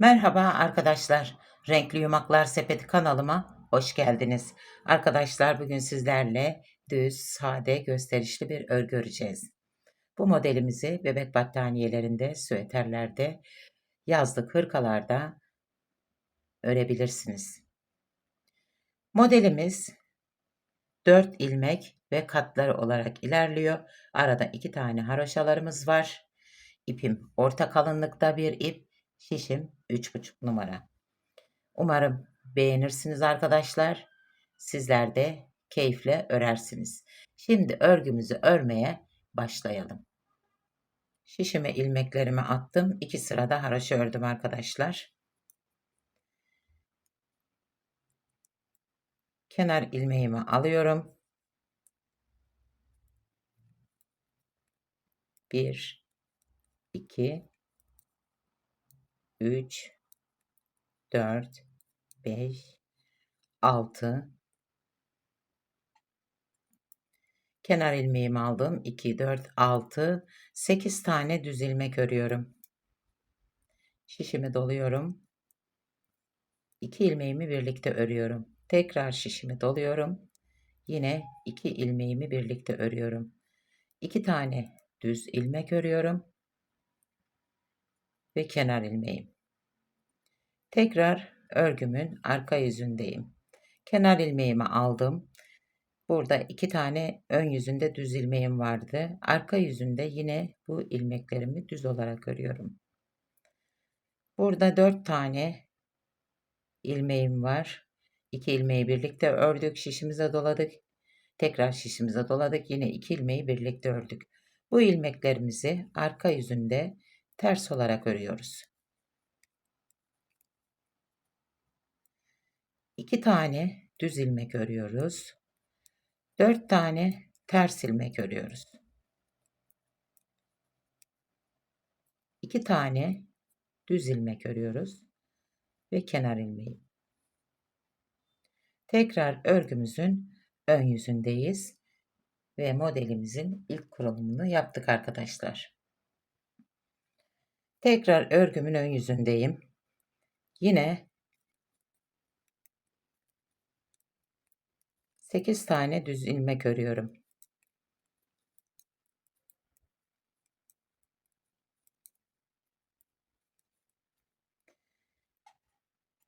Merhaba arkadaşlar. Renkli Yumaklar Sepeti kanalıma hoş geldiniz. Arkadaşlar bugün sizlerle düz, sade, gösterişli bir örgü öreceğiz. Bu modelimizi bebek battaniyelerinde, süeterlerde, yazlık hırkalarda örebilirsiniz. Modelimiz 4 ilmek ve katları olarak ilerliyor. Arada 2 tane haroşalarımız var. İpim orta kalınlıkta bir ip. Şişim 3,5 numara. Umarım beğenirsiniz arkadaşlar. Sizler de keyifle örersiniz. Şimdi örgümüzü örmeye başlayalım. Şişime ilmeklerimi attım. İki sırada haraşo ördüm arkadaşlar. Kenar ilmeğimi alıyorum. Bir, iki, üç, dört, beş, altı. Kenar ilmeğimi aldım. 2, 4, 6, 8 tane düz ilmek örüyorum. Şişimi doluyorum. 2 ilmeğimi birlikte örüyorum. Tekrar şişimi doluyorum. Yine 2 ilmeğimi birlikte örüyorum. 2 tane düz ilmek örüyorum ve kenar ilmeğim. Tekrar örgümün arka yüzündeyim. Kenar ilmeğimi aldım. Burada iki tane ön yüzünde düz ilmeğim vardı. Arka yüzünde yine bu ilmeklerimi düz olarak örüyorum. Burada dört tane ilmeğim var. İki ilmeği birlikte ördük. Şişimize doladık. Tekrar şişimize doladık. Yine iki ilmeği birlikte ördük. Bu ilmeklerimizi arka yüzünde ters olarak örüyoruz. İki tane düz ilmek örüyoruz. Dört tane ters ilmek örüyoruz. İki tane düz ilmek örüyoruz ve kenar ilmeği. Tekrar örgümüzün ön yüzündeyiz ve modelimizin ilk kurulumunu yaptık arkadaşlar. Tekrar örgümün ön yüzündeyim. Yine 8 tane düz ilmek örüyorum.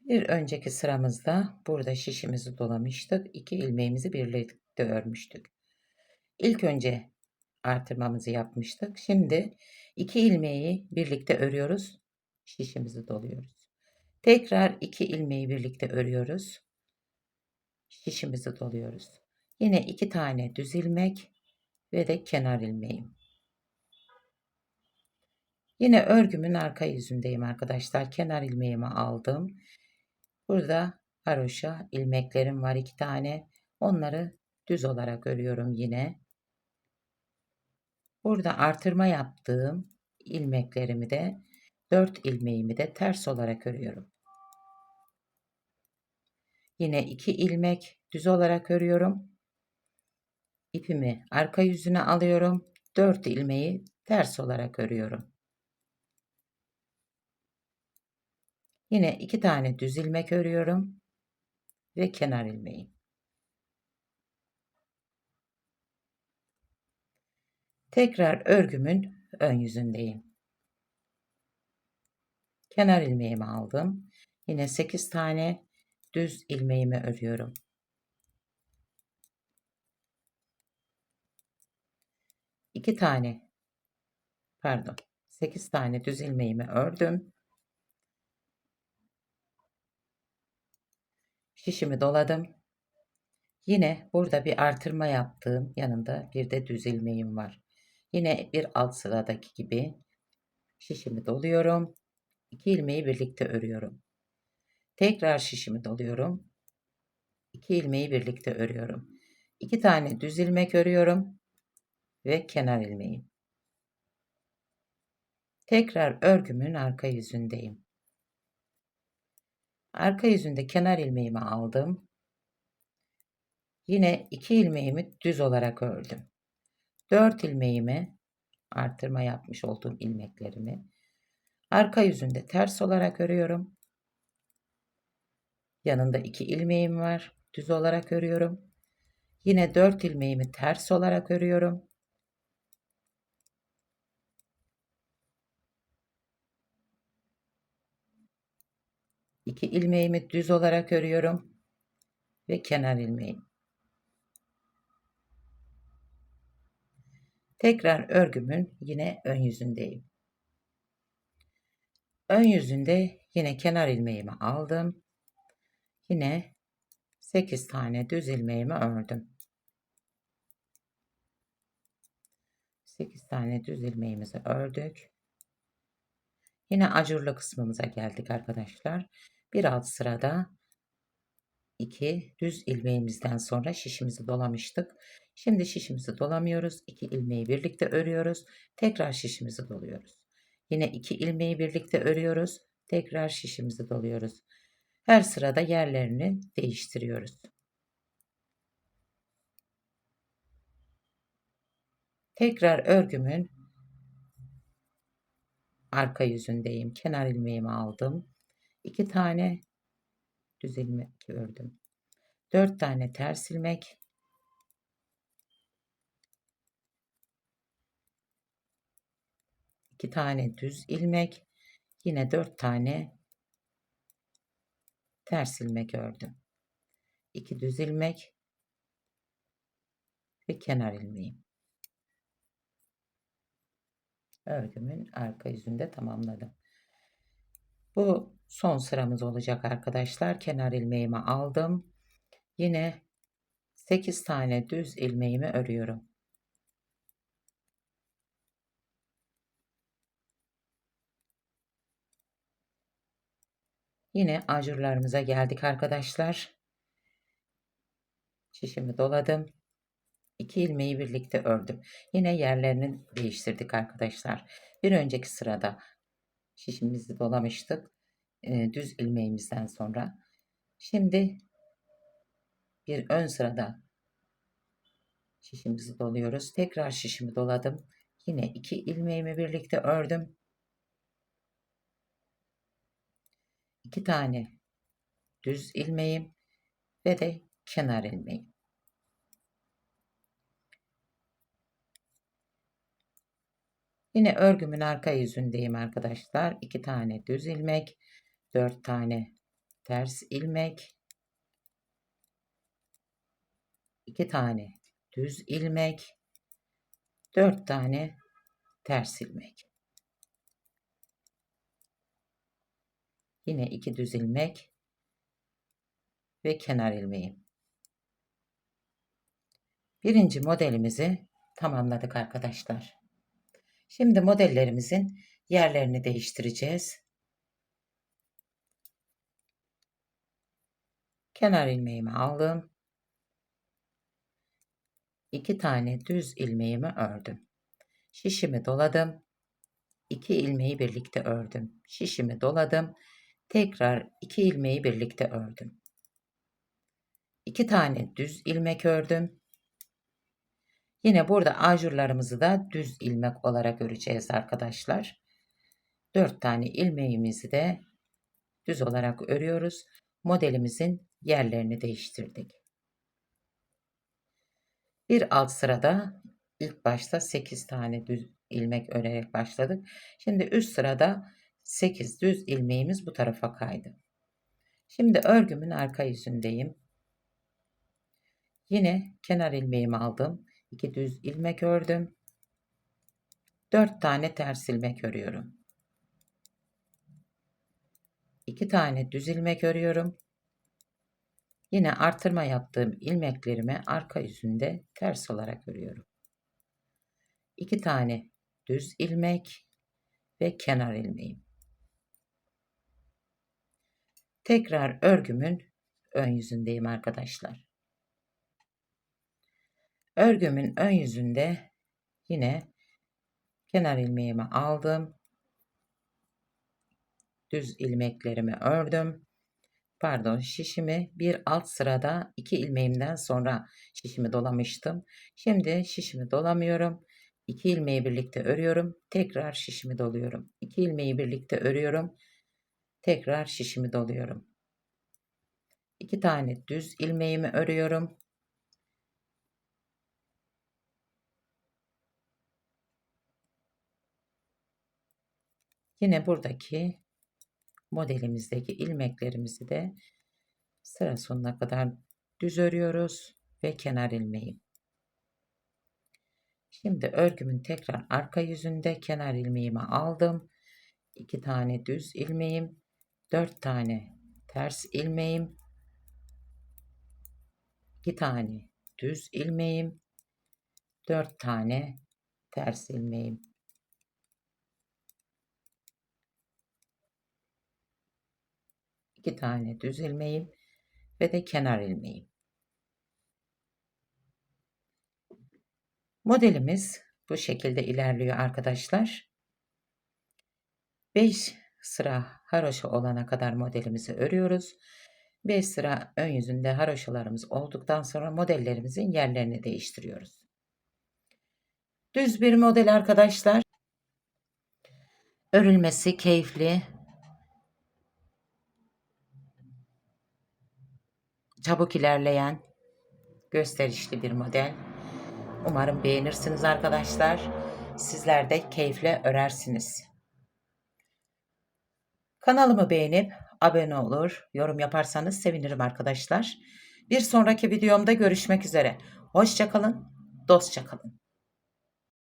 Bir önceki sıramızda burada şişimizi dolamıştık. 2 ilmeğimizi birlikte örmüştük. İlk önce artırmamızı yapmıştık. Şimdi iki ilmeği birlikte örüyoruz. Şişimizi doluyoruz. Tekrar iki ilmeği birlikte örüyoruz. Şişimizi doluyoruz. Yine iki tane düz ilmek ve de kenar ilmeğim. Yine örgümün arka yüzündeyim arkadaşlar. Kenar ilmeğimi aldım. Burada haroşa ilmeklerim var iki tane. Onları düz olarak örüyorum yine. Burada artırma yaptığım ilmeklerimi de 4 ilmeğimi de ters olarak örüyorum. Yine 2 ilmek düz olarak örüyorum. İpimi arka yüzüne alıyorum. 4 ilmeği ters olarak örüyorum. Yine 2 tane düz ilmek örüyorum ve kenar ilmeği. Tekrar örgümün ön yüzündeyim. Kenar ilmeğimi aldım. Yine 8 tane düz ilmeğimi örüyorum. İki tane pardon 8 tane düz ilmeğimi ördüm. Şişimi doladım. Yine burada bir artırma yaptığım yanında bir de düz ilmeğim var. Yine bir alt sıradaki gibi şişimi doluyorum. İki ilmeği birlikte örüyorum. Tekrar şişimi doluyorum. İki ilmeği birlikte örüyorum. İki tane düz ilmek örüyorum ve kenar ilmeği. Tekrar örgümün arka yüzündeyim. Arka yüzünde kenar ilmeğimi aldım. Yine iki ilmeğimi düz olarak ördüm. 4 ilmeğimi artırma yapmış olduğum ilmeklerimi Arka yüzünde ters olarak örüyorum. Yanında iki ilmeğim var. Düz olarak örüyorum. Yine 4 ilmeğimi ters olarak örüyorum. İki ilmeğimi düz olarak örüyorum ve kenar ilmeğim. Tekrar örgümün yine ön yüzündeyim. Ön yüzünde yine kenar ilmeğimi aldım. Yine 8 tane düz ilmeğimi ördüm. 8 tane düz ilmeğimizi ördük. Yine acurlu kısmımıza geldik arkadaşlar. Bir alt sırada 2 düz ilmeğimizden sonra şişimizi dolamıştık. Şimdi şişimizi dolamıyoruz. 2 ilmeği birlikte örüyoruz. Tekrar şişimizi doluyoruz. Yine 2 ilmeği birlikte örüyoruz. Tekrar şişimizi doluyoruz. Her sırada yerlerini değiştiriyoruz. Tekrar örgümün arka yüzündeyim. Kenar ilmeğimi aldım. 2 tane düz ilmek ördüm. 4 tane ters ilmek. İki tane düz ilmek. Yine 4 tane ters ilmek ördüm. 2 düz ilmek ve kenar ilmeğim. Örgümün arka yüzünde tamamladım. Bu son sıramız olacak arkadaşlar. Kenar ilmeğimi aldım. Yine 8 tane düz ilmeğimi örüyorum. Yine ajurlarımıza geldik arkadaşlar. Şişimi doladım. 2 ilmeği birlikte ördüm. Yine yerlerini değiştirdik arkadaşlar. Bir önceki sırada şişimizi dolamıştık. E, düz ilmeğimizden sonra. Şimdi bir ön sırada şişimizi doluyoruz. Tekrar şişimi doladım. Yine iki ilmeğimi birlikte ördüm. İki tane düz ilmeğim ve de kenar ilmeğim. Yine örgümün arka yüzündeyim arkadaşlar. 2 tane düz ilmek, 4 tane ters ilmek, 2 tane düz ilmek, 4 tane ters ilmek. Yine 2 düz ilmek ve kenar ilmeğim. Birinci modelimizi tamamladık arkadaşlar. Şimdi modellerimizin yerlerini değiştireceğiz. Kenar ilmeğimi aldım. 2 tane düz ilmeğimi ördüm. Şişimi doladım. 2 ilmeği birlikte ördüm. Şişimi doladım. Tekrar 2 ilmeği birlikte ördüm. 2 tane düz ilmek ördüm. Yine burada ajurlarımızı da düz ilmek olarak öreceğiz arkadaşlar. 4 tane ilmeğimizi de düz olarak örüyoruz. Modelimizin yerlerini değiştirdik. Bir alt sırada ilk başta 8 tane düz ilmek örerek başladık. Şimdi üst sırada 8 düz ilmeğimiz bu tarafa kaydı. Şimdi örgümün arka yüzündeyim. Yine kenar ilmeğimi aldım. 2 düz ilmek ördüm. 4 tane ters ilmek örüyorum. 2 tane düz ilmek örüyorum. Yine artırma yaptığım ilmeklerimi arka yüzünde ters olarak örüyorum. 2 tane düz ilmek ve kenar ilmeğim. Tekrar örgümün ön yüzündeyim arkadaşlar. Örgümün ön yüzünde yine kenar ilmeğimi aldım. Düz ilmeklerimi ördüm. Pardon şişimi bir alt sırada iki ilmeğimden sonra şişimi dolamıştım. Şimdi şişimi dolamıyorum. 2 ilmeği birlikte örüyorum. Tekrar şişimi doluyorum. 2 ilmeği birlikte örüyorum. Tekrar şişimi doluyorum. 2 tane düz ilmeğimi örüyorum. Yine buradaki modelimizdeki ilmeklerimizi de sıra sonuna kadar düz örüyoruz ve kenar ilmeği. Şimdi örgümün tekrar arka yüzünde kenar ilmeğimi aldım. 2 tane düz ilmeğim, 4 tane ters ilmeğim, 2 tane düz ilmeğim, 4 tane ters ilmeğim. iki tane düz ilmeğim ve de kenar ilmeğim. Modelimiz bu şekilde ilerliyor arkadaşlar. 5 sıra haroşa olana kadar modelimizi örüyoruz. 5 sıra ön yüzünde haroşalarımız olduktan sonra modellerimizin yerlerini değiştiriyoruz. Düz bir model arkadaşlar. Örülmesi keyifli, çabuk ilerleyen, gösterişli bir model. Umarım beğenirsiniz arkadaşlar. Sizler de keyifle örersiniz. Kanalımı beğenip abone olur, yorum yaparsanız sevinirim arkadaşlar. Bir sonraki videomda görüşmek üzere. Hoşçakalın, dostça kalın.